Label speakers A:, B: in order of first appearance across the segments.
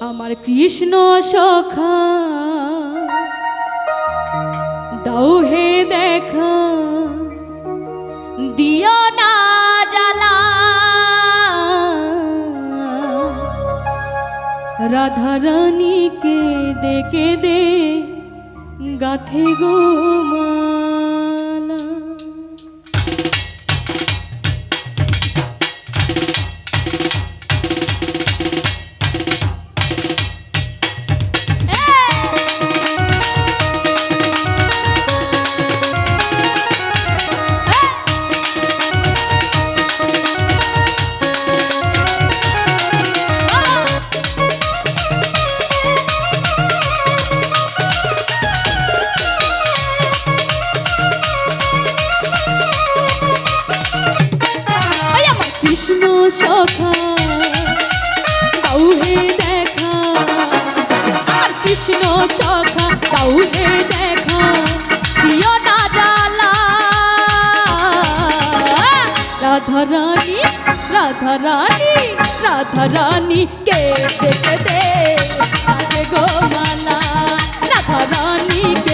A: আমার কৃষ্ণ সখা দাও হে দেখা দিও না জ্বালা। রাধারানীকে দেখে দে গাথে গোমা কাউহে দেখা। আর কৃষ্ণ সখা কাউহে দেখা। দিও না জালা। রাধারানী রাধারানী রাধারানী কে দেখে দে? গো মালা। রাধারানী কে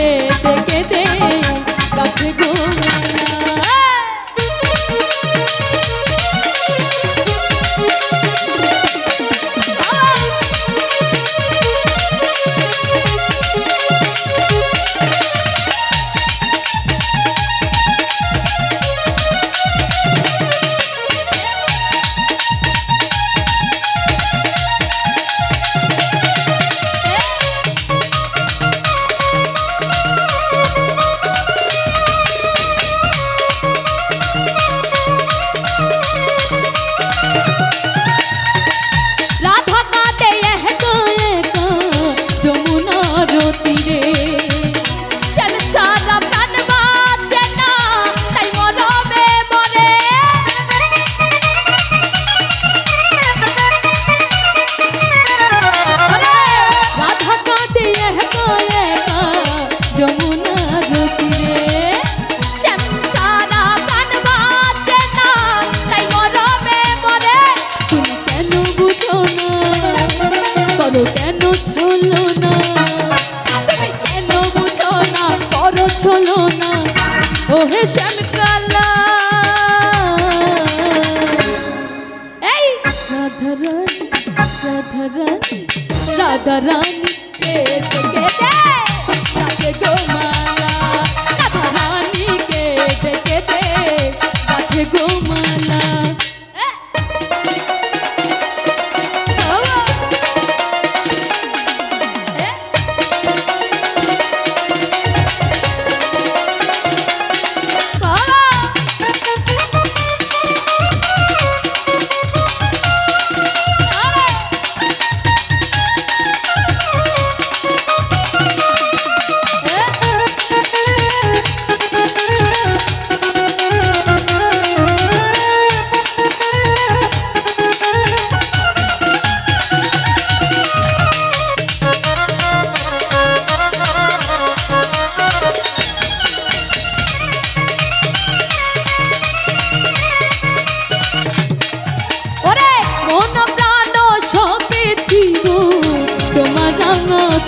A: রাধা রাম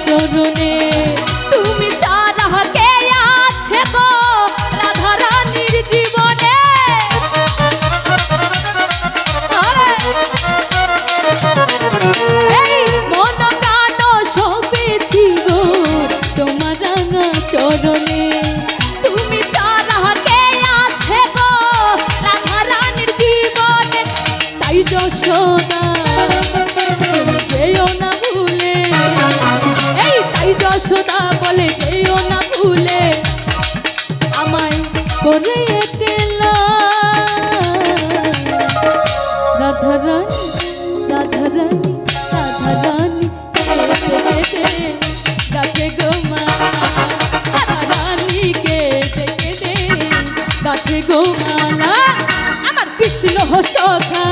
A: চরণে করে একলা। রাধারানী রাধারানী রাধারানী ডাকে গো মা। রাধারানীকে ডেকে দে ডাকে গো মালা। আমার কৃষ্ণ সখা